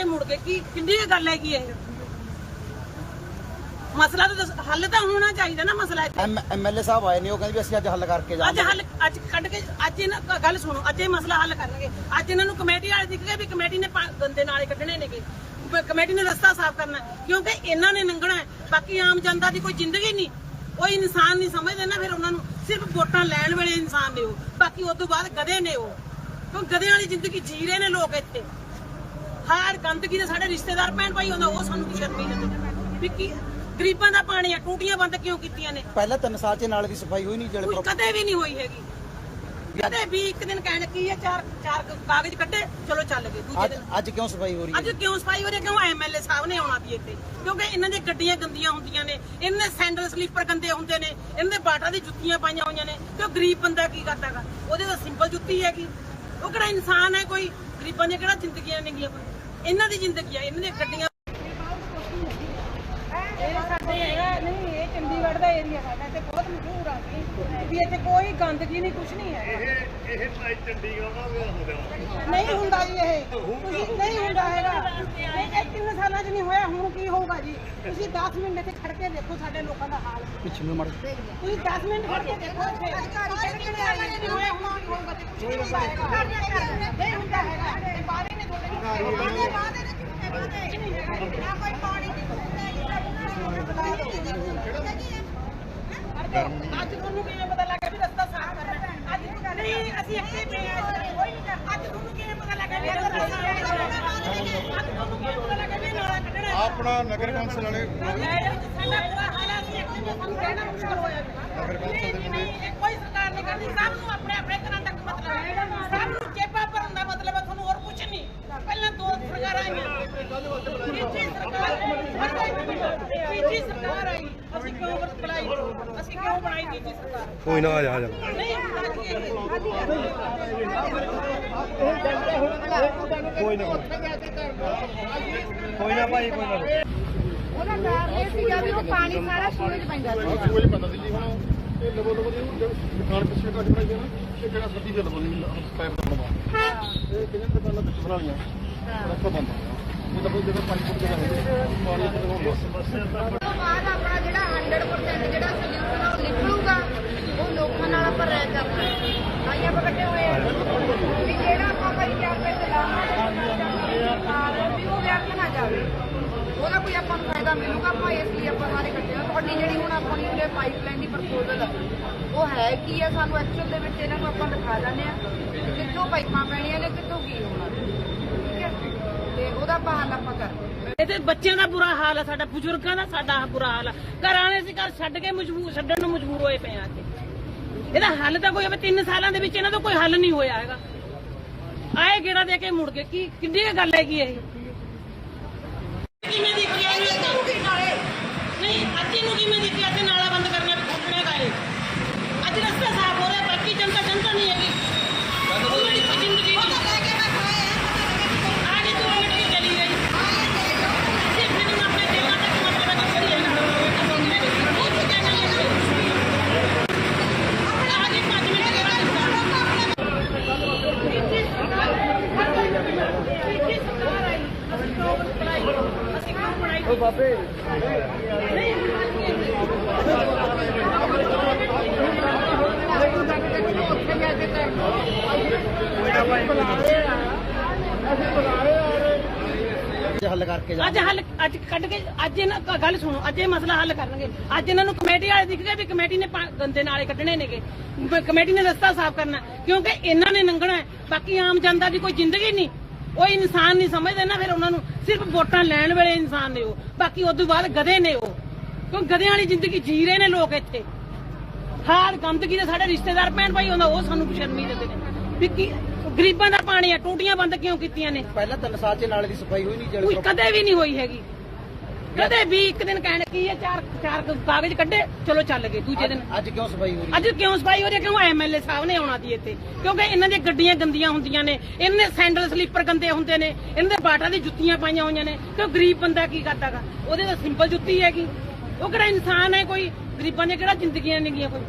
ਕੇ ਮੁੜ ਗਏ ਕੀ ਕਿੰਨੀ ਕੁ ਗੱਲ ਹੈਗੀ ਇਹ? ਮਸਲਾ ਤਾਂ ਦੱਸ- ਹੱਲ ਤਾਂ ਹੋਣਾ ਚਾਹੀਦਾ ਨਾ ਮਸਲਾ ਇੱਥੇ। ਐਮਐਲਏ ਸਾਹਿਬ ਆਏ ਨੇ ਉਹ ਕਹਿੰਦੇ ਵੀ ਅਸੀਂ ਅੱਜ ਹੱਲ ਕਰਕੇ ਅੱਜ ਜਾਵਾਂਗੇ। ਹੱਲ ਅੱਜ ਕੱਢ ਕੇ ਅੱਜ ਇਹਨਾਂ ਕ- ਗੱਲ ਸੁਣੋ ਅੱਜ ਇਹ ਮਸਲਾ ਹੱਲ ਕਰਨਗੇ। ਅੱਜ ਇਹਨਾਂ ਨੂੰ ਕਮੇਟੀ ਵਾਲੇ ਦਿਖ ਗਏ ਵੀ ਕਮੇਟੀ ਨੇ ਪਾ- ਗੰਦੇ ਨਾਲੇ ਕੱਢਣੇ ਨੇਗੇ। ਬ- ਕਮੇਟੀ ਨੇ ਰਸਤਾ ਸਾਫ਼ ਕਰਨਾ ਹੈ, ਕਿਉਂਕਿ ਇਹਨਾਂ ਨੇ ਲੰਘਣਾ ਹੈ, ਬਾਕੀ ਆਮ ਜਨਤਾ ਦੀ ਕੋਈ ਜ਼ਿੰਦਗੀ ਨਹੀਂ। ਕੋਈ ਇਨਸਾਨ ਨਹੀਂ ਸਮਝਦੇ ਨਾ ਫਿਰ ਉਹਨਾਂ ਨੂੰ। ਸਿਰਫ ਵੋਟਾਂ ਲੈਣ ਵੇਲੇ ਇਨਸਾਨ ਨੇ ਉਹ। ਬਾਕੀ ਉਸ ਤੋਂ ਬਾਅਦ ਗਧੇ ਨੇ ਉਹ। ਕਿਉਂ ਗਧਿਆਂ ਵਾਲੀ ਜ਼ਿੰਦਗੀ ਜੀ ਰਹੇ ਨੇ ਲੋਕ ਇੱਥੇ। ਹਰ ਗੰਦਗੀ ਦੇ ਸਾਡੇ ਰਿਸ਼ਤੇਦਾਰ ਭੈਣ ਭਾਈ ਹੁੰਦਾ ਉਹ ਸਾਨੂੰ ਸ਼ਰਮ ਨਹੀਂ ਦਿੰਦੇ। ਵੀ ਕੀ ਗਰੀਬਾਂ ਦਾ ਪਾਣੀ ਆ ਟੂਟੀਆਂ ਬੰਦ ਕਿਉਂ ਕੀਤੀਆਂ ਨੇ? ਪਹਿਲਾਂ ਤਿੰਨ ਸਾਲ ਚ ਨਾਲੇ ਦੀ ਸਫ਼ਾਈ ਹੋਈ ਨਹੀਂ ਪ੍ਰੋ- ਕਦੇ ਵੀ ਨਹੀਂ ਹੋਈ ਹੈਗੀ। ਕਦੇ ਵੀ ਇੱਕ ਦਿਨ ਕਹਿਣ ਕੀ ਹੈ ਚਾਰ ਚਾਰ ਕਾਗਜ਼ ਕੱਢੇ ਚਲੋ ਚੱਲ ਗਏ ਦੂਜੇ ਅੱਜ ਦਿਨ। ਅੱਜ ਕਿਉਂ ਸਫ਼ਾਈ ਹੋ ਰਹੀ ਅੱਜ ਹੈ ਕਿਉਂ ਸਫ਼ਾਈ ਹੋ ਰਹੀ ਹੈ? ਕਿਉਂ ਐਮਐਲਏ ਸਾਹਿਬ ਨੇ ਆਉਣਾ ਵੀ ਇੱਥੇ? ਕਿਉਂਕਿ ਇਹਨਾਂ ਦੀਆਂ ਗੱਡੀਆਂ ਗੰਦੀਆਂ ਹੁੰਦੀਆਂ ਨੇ ਇਹਨਾਂ ਦੇ ਸੈਂਡਲ ਸਲੀਪਰ ਗੰਦੇ ਹੁੰਦੇ ਨੇ ਇਹਨਾਂ ਦੇ ਬਾਟਾ ਦੀ ਜੁੱਤੀਆਂ ਪਾਈਆਂ ਹੋਈਆਂ ਨੇ ਤੇ ਉਹ ਗਰੀਬ ਬੰਦਾ ਕੀ ਕਰਦਾਗਾ ਉਹਦੇ ਤਾਂ ਸਿੰਪਲ ਜੁੱਤੀ ਹੈਗੀ। ਉਹ ਕਿਹੜਾ ਇਨਸਾਨ ਹੈ ਕੋਈ? ਗਰੀਬਾਂ ਦੀਆਂ ਕਿਹੜਾ ਜ਼ਿੰਦਗੀਆਂ ਨੇਗੀਆਂ ਕੋਈ? ਇਹਨਾਂ ਦੀ ਜ਼ਿੰਦਗੀ ਆ ਇਹਨਾਂ ਦੀਆਂ ਗੱਡੀਆਂ। ਇਹ ਸਾਡੇ ਹੈਗਾ ਨਹੀਂ ਇਹ ਚੰਡੀਗੜ੍ਹ ਦਾ ਏਰੀਆ ਸਾਡਾ ਤੇ ਬਹੁਤ ਮਸ਼ਹੂਰ ਆ ਜੀ ਵੀ ਇੱਥੇ ਕੋਈ ਗੰਦਗੀ ਨਹੀਂ ਕੁਝ ਨਹੀਂ ਹੈ ਇਹ ਇਹ ਭਾਈ ਚੰਡੀਗੜ੍ਹ ਦਾ ਵਿਆਹ ਹੋ ਗਿਆ। ਨਹੀਂ ਹੁੰਦਾ ਜੀ ਇਹ। ਤੁਸੀਂ ਨਹੀਂ ਹੁੰਦਾ ਹੈਗਾ। ਇਹ ਇਹ ਤਿੰਨ ਸਾਲਾਂ 'ਚ ਨਹੀਂ ਹੋਇਆ ਹੁਣ ਕੀ ਹੋਊਗਾ ਜੀ? ਤੁਸੀਂ 10 ਮਿੰਟ ਇੱਥੇ ਖੜ ਕੇ ਦੇਖੋ ਸਾਡੇ ਲੋਕਾਂ ਦਾ ਹਾਲ। ਪਿੱਛੇ ਨੂੰ ਮੜ ਤੁਸੀਂ 10 ਮਿੰਟ ਖੜ ਕੇ ਦੇਖੋ ਇੱਥੇ। ਤਿੰਨ ਸਾਲਾਂ 'ਚ ਨਹੀਂ ਹੋਇਆ ਹੁਣ ਕੀ ਹੋਊਗਾ ਜੀ? ਕੁਝ ਨਹੀਂ ਹੁੰਦਾ ਹੈਗਾ। ਨਹੀਂ ਹੁੰਦਾ ਹੈਗਾ। ਇਹ ਬਾਰੇ ਨੇ ਤੁਹਾਡੇ ਅੱਜ ਤੁਹਾਨੂੰ ਕਿਵੇਂ ਪਤਾ ਲੱਗਾ ਵੀ ਰਸਤਾ ਸਾਫ਼ ਕਰਨਾ ਹੈ? ਅੱਜ ਨਹੀਂ ਅਸੀਂ ਇੱਥੇ ਪਏ ਆ ਕੋਈ ਨਹੀਂ ਕਰ- ਅੱਜ ਤੁਹਾਨੂੰ ਕਿਵੇਂ ਪਤਾ ਲੱਗਾ ਵੀ ਰਸਤਾ ਸਾਫ਼ ਕਰਨਾ ਹੈ? ਅੱਜ ਤੁਹਾਨੂੰ ਕਿਵੇਂ ਪਤਾ ਲੱਗਾ ਵੀ ਨਾਲਾ ਕੱਢਣਾ ਹੈ? ਆਪਣਾ ਨਗਰ ਕੌਂਸਲ ਵਾਲੇ ਸਾਡਾ ਪੂਰਾ ਹਾਲ ਹੈ, ਅਸੀਂ ਇੱਥੇ ਸਾਨੂੰ ਰਹਿਣਾ ਮੁਸ਼ਕਲ ਹੋਇਆ ਪਿਆ। ਨਹੀਂ, ਨਹੀਂ, ਨਹੀਂ, ਇਹ ਕੋਈ ਸਰਕਾਰ ਨਹੀਂ ਕਰਦੀ ਸਭ ਨੂੰ ਆਪਣੇ ਆਪਣੇ ਘਰਾਂ ਤੱਕ ਮਤਲਬ ਹੈ ਸਭ ਨੂੰ ਜੇਬਾਂ ਭਰਨ ਦਾ ਮਤਲਬ ਹੈ ਤੁਹਾਨੂੰ ਹੋਰ ਕੁਝ ਨਹੀਂ ਪਹਿਲਾਂ ਦੋ ਸਰਕਾਰਾਂ ਆਈਆਂ ਤੀਜੀ ਸਰਕਾਰ ਤੀਜੀ ਸਰਕਾਰ ਆਈ ਅਸੀਂ ਕਿਉਂ ਬੁਲਾਈ ਅਸੀਂ ਕਿਉਂ ਬਣਾਈ ਤੀਜੀ ਸਰਕਾਰ। ਕੋਈ ਨਾ ਆ ਜਾ ਆ ਜਾ। ਨਹੀਂ ਹੁੰਦਾ ਜੀ ਇਹ ਕੋਈ ਨਾ ਕੋਈ ਨਾ। ਭਾਈ ਕੋਈ ਨਾ। ਉਹਦਾ ਕਾਰਨ ਇਹ ਸੀਗਾ ਵੀ ਉਹ ਪਾਣੀ ਸਾਰਾ ਸੂਰਜ ਪੈਂਦਾ ਸੀ। ਕੋਈ ਪਤਾ ਸੀ ਜੀ ਹੁਣ। ਇਹ ਲਵੋ ਲਵੋ ਦੀ ਦੁਕਾਨ ਪਿੱਛੇ ਕੱਟ ਬਣਾਈ ਹੈ ਨਾ ਇਹ ਕਿਹੜਾ ਸੱਦੀ ਦੇ ਲਵੋ ਨਹੀਂ ਪਾਈਪ ਦਾ ਬਣਵਾ। ਇਹ ਕਿਹਨੇ ਦੁਕਾਨਾਂ ਪਿੱਛੇ ਬਣਾ ਲਈਆਂ? ਰੱਖੋ ਬੰਦ ਇਹ ਤਾਂ ਕੋਈ ਜਗ੍ਹਾ ਪਾਣੀ ਪੁੱਟ ਕੇ ਜਾਂਦੇ ਪਾਣੀ ਤੇ ਹੋਊਗਾ ਉਸ ਤੋਂ ਬਾਅਦ ਆਪਣਾ ਜਿਹੜਾ 100% ਜਿਹੜਾ ਸੋਲੂਸ਼ਨ ਆ ਉਹ ਨਿਕਲੂਗਾ ਉਹ ਲੋਕਾਂ ਨਾਲ ਆਪਾਂ ਰਹਿ ਕਰਨਾ ਤਾਂ ਹੀ ਆਪਾਂ ਇਕੱਠੇ ਹੋਏ ਆ ਵੀ ਜਿਹੜਾ ਆਪਾਂ ਭਾਈ ਕੈਂਪੇ ਚਲਾਵਾਂਗੇ ਵੀ ਉਹ ਵਿਅਰਥ ਨਾ ਜਾਵੇ ਉਹਦਾ ਕੋਈ ਆਪਾਂ ਨੂੰ ਫਾਇਦਾ ਮਿਲੂਗਾ ਆਪਾਂ ਇਸ ਲਈ ਆਪਾਂ ਸਾਰੇ ਇਕੱਠੇ ਹਾਂ। ਤੁਹਾਡੀ ਜਿਹੜੀ ਹੁਣ ਆਪਾਂ ਨੂੰ ਇਹ ਪਾਈਪਲਾਈਨ ਦੀ ਪ੍ਰਪੋਜ਼ਲ ਉਹ ਹੈ ਕੀ ਹੈ ਸਾਨੂੰ ਐਕਚੁਅਲ ਦੇ ਵਿੱਚ ਇਹਨਾਂ ਨੂੰ ਆਪਾਂ ਦਿਖਾ ਦਿੰਦੇ ਆ ਕਿ ਕਿੱਥੋਂ ਪਾਈਪਾਂ ਪੈਣੀਆਂ ਨੇ, ਕਿੱਥੋਂ ਕੀ ਹੋਣਾ। ਠੀਕ ਹੈ? ਤੇ ਉਹਦਾ ਆਪਾਂ ਹੱਲ ਆਪਾਂ ਕਰਦੇ ਇਹਦੇ ਬੱਚਿਆਂ ਦਾ ਬੁਰਾ ਹਾਲ ਹੈ ਸਾਡਾ ਬਜ਼ੁਰਗਾਂ ਦਾ ਸਾਡਾ ਬੁਰਾ ਹਾਲ ਆ। ਘਰਾਂ ਨੇ ਅਸੀਂ ਘਰ ਛੱਡ ਕੇ ਮਜਬੂਰ ਛੱਡਣ ਨੂੰ ਮਜਬੂਰ ਹੋਏ ਪਏ ਆ ਅੱਜ। ਇਹਦਾ ਹੱਲ ਤਾਂ ਕੋਈ ਹੋਵੇ 3 ਸਾਲਾਂ ਦੇ ਵਿੱਚ ਇਹਨਾਂ ਦਾ ਕੋਈ ਹੱਲ ਨਹੀਂ ਹੋਇਆ ਹੈਗਾ। ਆਏ ਗੇੜਾ ਦੇ ਕੇ ਮੁੜ ਗਏ। ਕੀ ਕਿੰਨੀ ਗੱਲ ਹੈਗੀ ਇਹ? ਕਿਵੇਂ ਦੇਖਿਆ ਨਾਲੇ ਨਹੀਂ ਅੱਜ ਨੂੰ ਕਿਵੇਂ ਦੇਖਿਆ ਤੇ ਨਾਲਾ ਬੰਦ ਕਰ ਬਾਬੇ। ਅੱਜ ਹੱਲ ਕਰਕੇ ਅੱਜ ਜਾਵਾਂਗੇ ਹੱਲ ਅੱਜ ਕੱਢ ਕੇ ਅੱਜ ਇਹਨਾਂ ਕ- ਗੱਲ ਸੁਣੋ ਅੱਜ ਇਹ ਮਸਲਾ ਹੱਲ ਕਰਨਗੇ। ਅੱਜ ਇਹਨਾਂ ਨੂੰ ਕਮੇਟੀ ਵਾਲੇ ਦਿਖ ਗਏ ਵੀ ਕਮੇਟੀ ਨੇ ਪਾ- ਗੰਦੇ ਨਾਲੇ ਕੱਢਣੇ ਨੇਗੇ। ਬ- ਕਮੇਟੀ ਨੇ ਰਸਤਾ ਸਾਫ਼ ਕਰਨਾ ਕਿਉਂਕਿ ਇਹਨਾਂ ਨੇ ਲੰਘਣਾ ਹੈ, ਬਾਕੀ ਆਮ ਜਨਤਾ ਦੀ ਕੋਈ ਜ਼ਿੰਦਗੀ ਨਹੀਂ। ਕੋਈ ਇਨਸਾਨ ਨਹੀਂ ਸਮਝਦੇ ਨਾ ਫਿਰ ਉਹਨਾਂ ਨੂੰ ਸਿਰਫ ਵੋਟਾਂ ਲੈਣ ਵੇਲੇ ਇਨਸਾਨ ਨੇ ਉਹ। ਬਾਕੀ ਉਸ ਤੋਂ ਬਾਅਦ ਗਧੇ ਨੇ ਉਹ। ਕਿਉਂ ਗਧਿਆਂ ਵਾਲੀ ਜ਼ਿੰਦਗੀ ਜੀ ਰਹੇ ਨੇ ਲੋਕ ਇੱਥੇ? ਹਰ ਗੰਦਗੀ ਦੇ ਸਾਡੇ ਰਿਸ਼ਤੇਦਾਰ ਭੈਣ ਭਾਈ ਹੁੰਦਾ ਉਹ ਸਾਨੂੰ ਸ਼ਰਮ ਨਹੀਂ ਦਿੰਦੇ ਨੇ। ਵੀ ਕੀ ਗਰੀਬਾਂ ਦਾ ਪਾਣੀ ਆ ਟੂਟੀਆਂ ਬੰਦ ਕਿਉਂ ਕੀਤੀਆਂ ਨੇ? ਪਹਿਲਾਂ ਤਿੰਨ ਸਾਲ ਚ ਨਾਲੇ ਦੀ ਸਫ਼ਾਈ ਹੋਈ ਨਹੀਂ ਕੋਈ ਕਦੇ ਵੀ ਨਹੀਂ ਹੋਈ ਹੈਗੀ। ਕਦੇ ਵੀ ਇੱਕ ਦਿਨ ਕਹਿਣ ਕੀ ਹੈ ਚਾਰ ਚਾਰ ਕਾਗਜ਼ ਕੱਢੇ ਚਲੋ ਚੱਲ ਗਏ ਦੂਜੇ ਦਿਨ। ਅੱਜ ਕਿਉਂ ਸਫ਼ਾਈ ਹੋ ਰਹੀ ਅੱਜ ਕਿਉਂ ਸਫ਼ਾਈ ਹੋ ਰਹੀ ਹੈ? ਕਿਉਂ ਐਮਐਲਏ ਸਾਹਿਬ ਨੇ ਆਉਣਾ ਦੀ ਇੱਥੇ? ਕਿਉਂਕਿ ਇਹਨਾਂ ਦੀਆਂ ਗੱਡੀਆਂ ਗੰਦੀਆਂ ਹੁੰਦੀਆਂ ਨੇ ਇਹਨਾਂ ਦੇ ਸੈਂਡਲ ਸਲੀਪਰ ਗੰਦੇ ਹੁੰਦੇ ਨੇ ਇਹਨਾਂ ਦੇ ਬਾਟਾ ਦੀ ਜੁੱਤੀਆਂ ਪਾਈਆਂ ਹੋਈਆਂ ਨੇ। ਤੇ ਉਹ ਗਰੀਬ ਬੰਦਾ ਕੀ ਕਰਦਾਗਾ? ਉਹਦੇ ਤਾਂ ਸਿੰਪਲ ਜੁੱਤੀ ਹੈਗੀ। ਉਹ ਕਿਹੜਾ ਇਨਸਾਨ ਹੈ ਕੋਈ? ਗਰੀਬਾਂ ਦੀਆਂ ਕਿਹੜਾ ਜ਼ਿੰਦਗੀਆਂ ਨੇਗੀਆਂ ਕੋਈ?